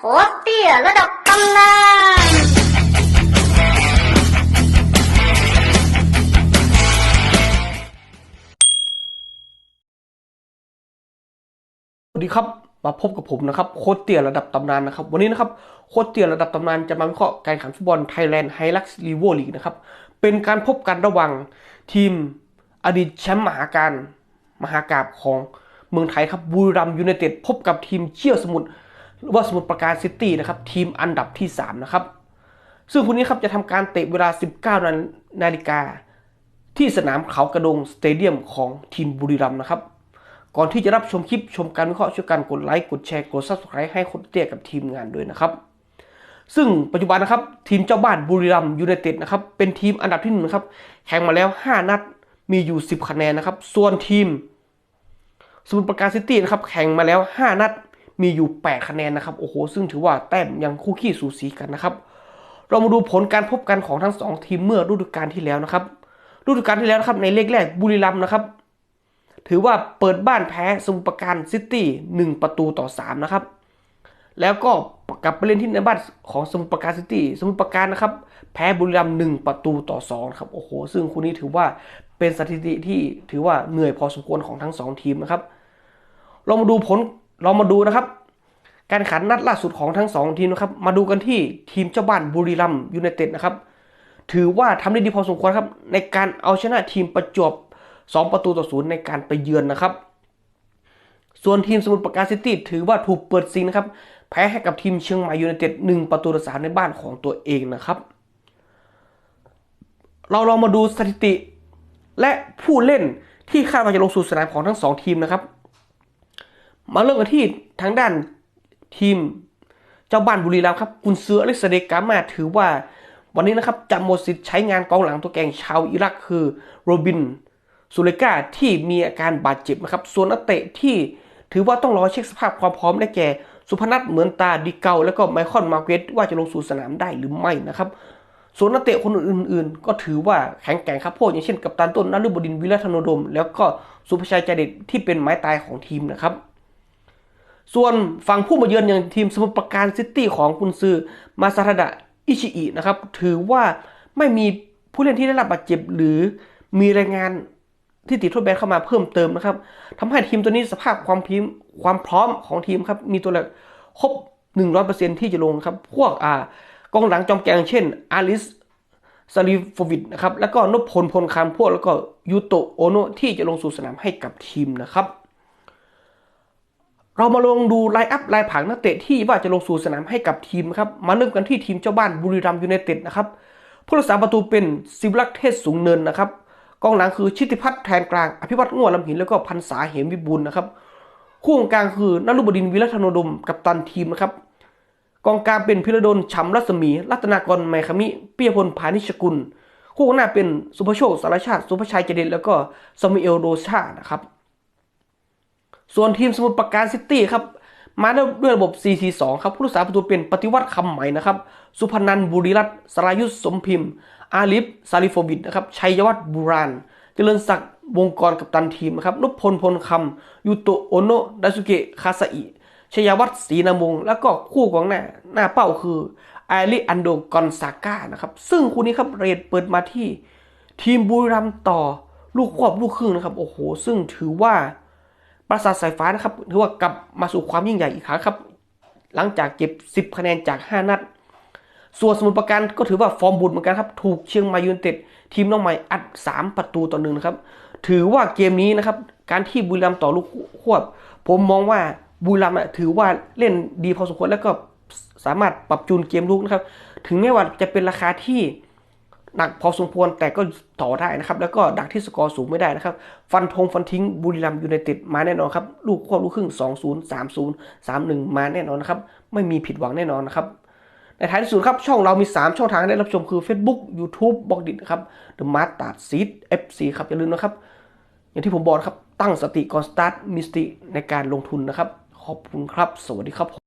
โคตเตี้ยระดับตำนานสวัสดีครับมาพบกับผมนะครับโค้ชเตี่ยระดับตำนานนะครับ วันนี้นะครับโค้ชเตี่ยระดับตำนานจะมาวิเคราะห์การแข่งขันฟุตบอลไทยแลนด์ไฮลักซ์ลีโวลีกนะครับเป็นการพบกันระหว่างทีมอดีตแชมป์มหาการมหากาบของเมืองไทยครับบุรีรัมย์ยูไนเต็ดพบกับทีมเชี่ยวสมุทร หรือว่าสมุทรปราการซิตี้นะครับทีมอันดับที่สามนะครับ ซึ่งคู่นี้ครับจะทำการเตะเวลา 19นานาฬิกา ที่สนามเขากระดงสเตเดียมของทีมบุรีรัมย์นะครับ ก่อนที่จะรับชมคลิปชมการวิเคราะห์ช่วยกันกดไลค์กดแชร์กด subscribe ให้คนเตี้ยกับทีมงานด้วยนะครับ ซึ่งปัจจุบันนะครับทีมเจ้าบ้านบุรีรัมย์ยูไนเต็ดนะครับเป็นทีมอันดับที่หนึ่งนะครับแข่งมาแล้ว 5 นัดมีอยู่ 10 คะแนนนะครับ ส่วนทีมสมุทรปราการซิตี้นะครับแข่งมาแล้ว 5 นัด มีอยู่ 8 คะแนนนะครับโอ้โหซึ่งถือว่าแต้มยังคู่ขี้สูสีกันนะครับ เรามาดูผลการพบกันของทั้งสองทีมเมื่อฤดูกาลที่แล้วนะครับฤดูกาลที่แล้วนะครับในเลขแรกบุรีรัมย์นะครับ ถือว่าเปิดบ้านแพ้สมุทรปราการซิตี้หนึ่งประตูต่อสามนะครับแล้วก็กลับไปเล่นที่ในบ้านของสมุทรปราการซิตี้สมุทรปราการนะครับ แพ้บุรีรัมย์หนึ่งประตูต่อสองครับโอ้โหซึ่งคู่นี้ถือว่าเป็นสถิติที่ถือว่าเหนื่อยพอสมควรของทั้งสองทีมนะครับเรามาดูผล เรามาดูนะครับ การขันนัดล่าสุดของทั้งสองทีมนะครับ มาดูกันที่ทีมเจ้าบ้านบุรีรัมย์ยูไนเต็ดนะครับ ถือว่าทำได้ดีพอสมควรครับ ในการเอาชนะทีมประจวบ 2 ประตูต่อศูนย์ในการไปเยือนนะครับ ส่วนทีมสมุทรปราการซิตี้ถือว่าถูกเปิดซิงนะครับ แพ้ให้กับทีมเชียงใหม่ยูไนเต็ด1ประตูต่อสามในบ้านของตัวเองนะครับ เราลองมาดูสถิติและผู้เล่นที่คาดว่าจะลงสู่สนามของทั้งสองทีมนะครับ มาเริ่มกันที่ทางด้านทีมเจ้าบ้านบุรีรัมย์ครับกุนเซืออเล็กซเดกามาถือว่าวันนี้นะครับจะหมดสิทธิ์ใช้งานกองหลังตัวแกงชาวอิรักคือโรบินซูเลกาที่มีอาการบาดเจ็บนะครับ ส่วนนักเตะที่ถือว่าต้องรอเช็คสภาพความพร้อมได้แก่ สุพนัทเหมือนตาดิเกา แล้วก็ไมคอนมาเกตว่าจะลงสู่สนามได้หรือไม่นะครับ ส่วนนักเตะคนอื่นๆ ก็ถือว่าแข็งแกร่งครับพวกอย่างเช่น กัปตันต้นนฤบดินวิรัตโนดม แล้วก็สุภชัยใจเด็ดที่เป็นไม้ตายของทีมนะครับ ส่วนฝั่งผู้มาเยือนอย่างทีมสมุทรปราการซิตี้ของกุนซือมาซาทาดะอิชิอินะครับถือว่าไม่มีผู้เล่นที่ได้รับบาดเจ็บหรือมีรายงานที่ติดโทษแบนเข้ามาเพิ่มเติมนะครับทำให้ทีมตัวนี้สภาพความพร้อมความพร้อมของทีมครับมีตัวเลือกครบ 100%ที่จะลงครับ พวกอ่ากองหลังจอมแกงเช่นอาริสซาลิฟวิดนะครับแล้วก็นพพลพลคำพวกแล้วก็ยูโตโอโนที่จะลงสู่สนามให้กับทีมนะครับ เรามาลงดูไลน์อัพรายผังนักเตะที่ว่าจะลงสู่สนามให้กับทีมครับ มาเริ่มกันที่ทีมเจ้าบ้านบุรีรัมย์ยูไนเต็ดนะครับ ผู้รักษาประตูเป็นซิวลักษ์เทศสูงเนินนะครับ กองหลังคือชิติพัฒน์แทนกลาง อภิวัตง่วงลำหินแล้วก็พันษาเหมวิบูลนะครับ คู่กลางคือนรุบดินวิรัตโนดมกับตันทีมนะครับ กองกลางเป็นพิรดลฉ่ำรัศมี รัตนากรไมคามิเปียพลพานิชกุล คู่ข้างหน้าเป็นสุภโชคสารชาติ สุภชัยเจเดนแล้วก็ซามิเอลโรชานะครับ ส่วนทีมสมุทรปราการซิตี้ครับมาด้วยระบบ 4-4-2 ครับ ผู้รักษาประตูเป็นปฏิวัติคำใหม่นะครับ สุพนันบุรีรัตน์สรายุทธสมพิมพ์ อาลิฟซาลิโฟวิดนะครับ ชัยวัฒน์บุราณเจริญศักดิ์วงกรกับตันทีมนะครับนพพลพลคำยูโตโอโนดาสุเกะคาซาอิชยวัฒน์ศรีนามง แล้วก็คู่ของหน้า หน้าเป้าคือไอริอันโดกอนซาก้านะครับ ซึ่งคู่นี้ครับเรทเปิดมาที่ ทีมบุรีรัมย์ต่อ ลูกควบลูกครึ่งนะครับ โอ้โห ซึ่งถือว่า ปราสาทสายฟ้านะครับถือว่ากลับมาสู่ความยิ่งใหญ่อีกครั้งครับ หลังจากเก็บ 10 คะแนนจาก 5 นัด ส่วนสมุทรปราการก็ถือว่าฟอร์มบุญเหมือนกันครับ ถูกเชียงใหม่ยูไนเต็ดทีมน้องใหม่อัด 3 ประตูต่อหนึ่งนะครับ ถือว่าเกมนี้นะครับ การที่บุรีรัมย์ต่อลูกควบ ผมมองว่าบุรีรัมย์ถือว่าเล่นดีพอสมควรแล้วก็สามารถปรับจูนเกมลุกนะครับ ถึงแม้ว่าจะเป็นราคาที่ หนักพอสมควรแต่ก็ต่อได้นะครับ แล้วก็ดักที่สกอร์สูงไม่ได้นะครับ ฟันธงฟันทิ้งบุรีรัมยูไนเต็ดมาแน่นอนครับ ลูกควบลูกครึ่ง 2 0 3 0 3 1 มาแน่นอนนะครับ ไม่มีผิดหวังแน่นอนนะครับในท้ายที่สุดครับ ช่องเรามี 3 ช่องทางให้ได้รับชมคือ Facebook YouTube บอกดินะครับ The m a s t a r Seed FC ครับอย่าลืมนะครับ อย่างที่ผมบอกครับตั้งสติก่อนสตาร์ทมีสติในการลงทุนนะครับ ขอบคุณครับ สวัสดีครับ